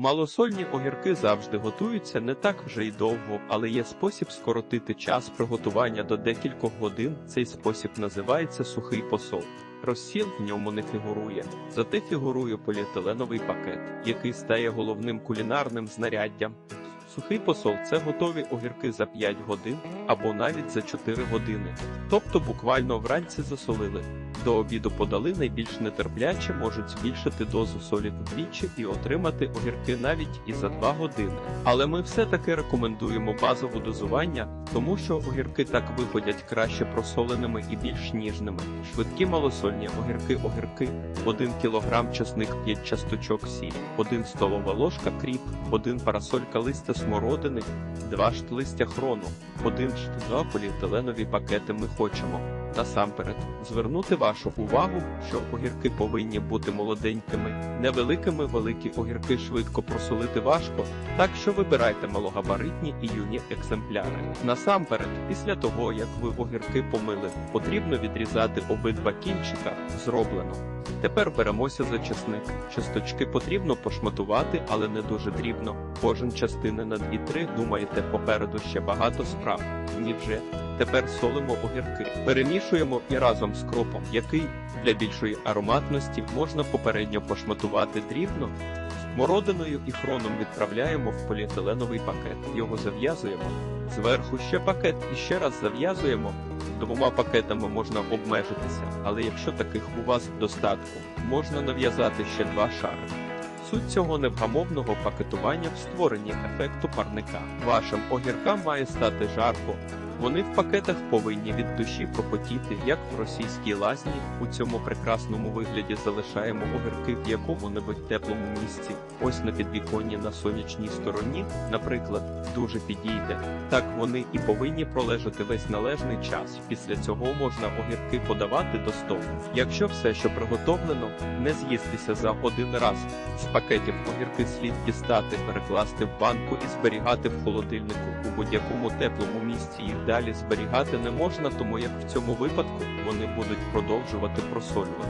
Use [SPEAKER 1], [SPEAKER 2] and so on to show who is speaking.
[SPEAKER 1] Малосольні огірки завжди готуються не так вже й довго, але є спосіб скоротити час приготування до декількох годин. Цей спосіб називається сухий посол. Розсіл в ньому не фігурує, зате фігурує поліетиленовий пакет, який стає головним кулінарним знаряддям. Сухий посол це готові огірки за 5 годин або навіть за 4 години. Тобто буквально вранці засолили. До обіду подали найбільш нетерпляче можуть збільшити дозу солі вдвічі і отримати огірки навіть і за 2 години. Але ми все-таки рекомендуємо базове дозування, тому що огірки так виходять краще просоленими і більш ніжними. Швидкі малосольні огірки огірки 1 кг часник 5 часточок сіль, 1 столова ложка кріп, 1 парасолька листя смородини, 2 шт листя хрону, 1 шт 2 поліетиленові пакети ми хочемо. Насамперед, звернути вашу увагу, що огірки повинні бути молоденькими, невеликими великі огірки швидко просолити важко, так що вибирайте малогабаритні і юні екземпляри. Насамперед, після того як ви огірки помили, потрібно відрізати обидва кінчика. Зроблено. Тепер беремося за чесник. Часточки потрібно пошматувати, але не дуже дрібно. Кожен частини на 2-3 думаєте, попереду ще багато справ. Ні вже. Тепер солимо огірки. Перемішуємо і разом з кропом, який для більшої ароматності можна попередньо пошматувати дрібно. Смородиною і хроном відправляємо в поліетиленовий пакет. Його зав'язуємо. Зверху ще пакет і ще раз зав'язуємо. Двома пакетами можна обмежитися, але якщо таких у вас в достатку, можна нав'язати ще два шари. Суть цього невгамовного пакетування в створенні ефекту парника. Вашим огіркам має стати жарко. Вони в пакетах повинні від душі пропотіти, як в російській лазні. У цьому прекрасному вигляді залишаємо огірки в якому-небудь теплому місці. Ось на підвіконні на сонячній стороні, наприклад, дуже підійде. Так вони і повинні пролежати весь належний час. Після цього можна огірки подавати до столу. Якщо все, що приготовлено, не з'їстися за один раз. З пакетів огірки слід дістати, перекласти в банку і зберігати в холодильнику. У будь-якому теплому місці далі зберігати не можна, тому як в цьому випадку вони будуть продовжувати просолювати.